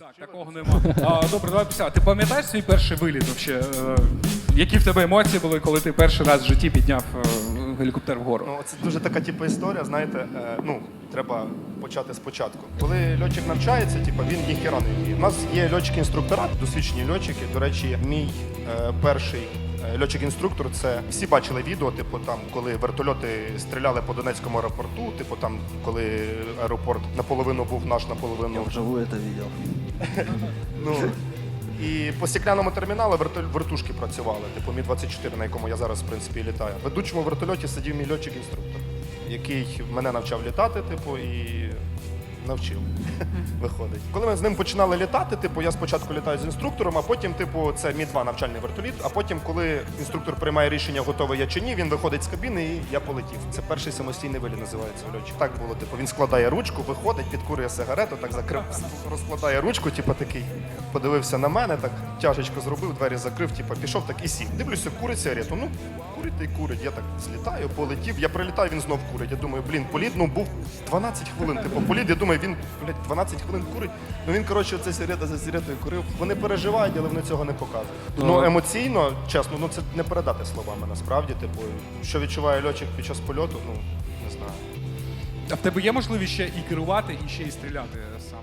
Так, такого нема. А, добре, давай писати. Ти пам'ятаєш свій перший виліт вообще? Е, Які в тебе емоції були, коли ти перший раз в житті підняв е, гелікоптер вгору? Ну, це дуже така типу, історія, знаєте, е, ну, треба почати спочатку. Коли льотчик навчається, типу, він ніхіра не вміє. У нас є льотчики-інструктора, досвідчені льотчики. До речі, мій е, перший льотчик-інструктор це всі бачили відео, типу там, коли вертольоти стріляли по Донецькому аеропорту, типу там, коли аеропорт наполовину був наш, наполовину Я вживую это видел. Ну, і по стеклянному терміналу вертушки працювали, типу Мі-24, на якому я зараз, в принципі, і літаю. В ведучому вертольоті сидів мій льотчик-інструктор, який мене навчав літати, типу, і навчив. Виходить. Коли ми з ним починали літати, типу, я спочатку літаю з інструктором, а потім, типу, це Мі-2 навчальний вертоліт. А потім, коли інструктор приймає рішення, готовий я чи ні, він виходить з кабіни і я полетів. Це перший самостійний виліт називається льотчик. Так було, типу, він складає ручку, виходить, підкурює сигарету, так закрив, розкладає ручку, типу такий. Подивився на мене, так тяжечко зробив, двері закрив, типу, пішов так і сів. Дивлюся, курить сигарету. Ну, курить та й курить. Я так злітаю, полетів. Я прилітаю, він знов курить. Я думаю, блін, політ, ну був 12 хвилин. Типу, політ, я думаю, він, блядь, 12 хвилин курить. Ну він, коротше, це сигарета за сигаретою курив. Вони переживають, але вони цього не показують. Ну, емоційно, чесно, ну це не передати словами насправді. Типу, що відчуває льотчик під час польоту, ну не знаю. А в тебе є можливість ще і керувати, і ще і стріляти саме?